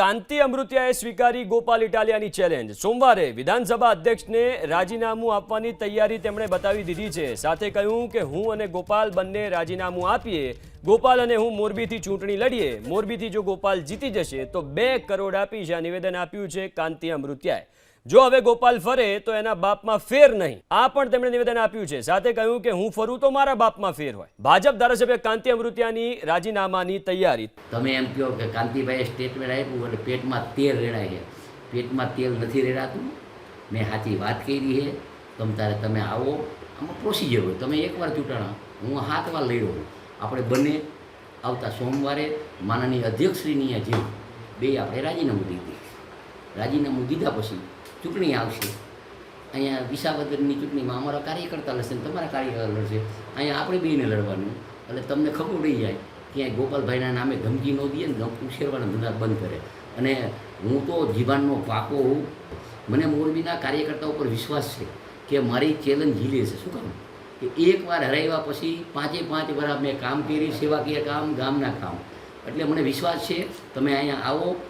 કાંતિ અમૃતિયાએ સ્વીકારી ગોપાલ ઇટાલિયાની ચેલેન્જ સોમવારે વિધાનસભા અધ્યક્ષને રાજીનામું આપવાની તૈયારી તેમણે બતાવી દીધી છે. સાથે કહ્યું કે હું અને ગોપાલ બંને રાજીનામું આપીએ, ગોપાલ અને હું મોરબીથી ચૂંટણી લડીએ. મોરબીથી જો ગોપાલ જીતી જશે તો બે કરોડ આપીશ આ નિવેદન આપ્યું છે કાંતિ અમૃતિયાએ. જો હવે ગોપાલ ફરે તો એના બાપમાં ફેર નહીં. આ પણ તેમણે નિવેદન આપ્યું છે. સાથે કહ્યું કે હું ફરું તો મારા બાપમાં ફેર હોય. ભાજપ ધારાસભ્ય કાંતિ અમૃતિયાની રાજીનામાની તૈયારી. તમે એમ કહો કે કાંતિભાઈએ સ્ટેટમેન્ટ આપ્યું એટલે પેટમાં તેલ રેડાય છે. પેટમાં તેલ નથી રેડાતું. મેં સાચી વાત કરી છે. તમ તારે તમે આવો. આમાં પ્રોસિજર હોય. તમે એકવાર ચૂંટાણા. હું હાથ વાર લઈ રહ્યો આપણે બંને આવતા સોમવારે માનનીય અધ્યક્ષશ્રીની જે બે આપણે રાજીનામું દીધી. રાજીનામું દીધા પછી ચૂંટણી આવશે. અહીંયા વિસાવદરની ચૂંટણીમાં અમારા કાર્યકર્તા લડશે ને તમારા કાર્યકર્તા લડશે. અહીંયા આપણે બેને લડવાનું. એટલે તમને ખબર પડી જાય ક્યાંય ગોપાલભાઈના નામે ધમકી ન દઈએ ને ઉછેરવાના ધંધા બંધ કરે. અને હું તો જીવાનનો પાકો હોઉં. મને મોરબીના કાર્યકર્તા ઉપર વિશ્વાસ છે કે મારી ચેલેન્જ ઝીલે છે શું કામ? કે એકવાર હરાવ્યા પછી પાંચે પાંચ વાર મેં કામ કરી સેવાકીય કામ ગામના કામ. એટલે મને વિશ્વાસ છે, તમે અહીંયા આવો.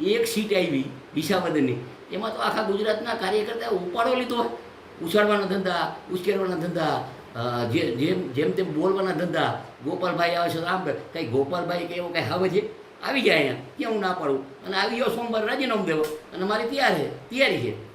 એક સીટ આવી વિસાવદનની એમાં તો આખા ગુજરાતના કાર્યકર્તાએ ઉપાડો લીધો. ઉછાળવાના ધંધા, ઉશ્કેરવાના ધંધા જે જેમ જેમ તેમ બોલવાના ધંધા. ગોપાલભાઈ આવે છે આમ કંઈ ગોપાલભાઈ કે એવો કંઈ હવે છે? આવી જાય અહીંયા. ક્યાં હું ના પાડું. અને આવી ગયો સોમવાર રાજીનામું દેવો. અને મારી તૈયાર છે. તૈયારી છે.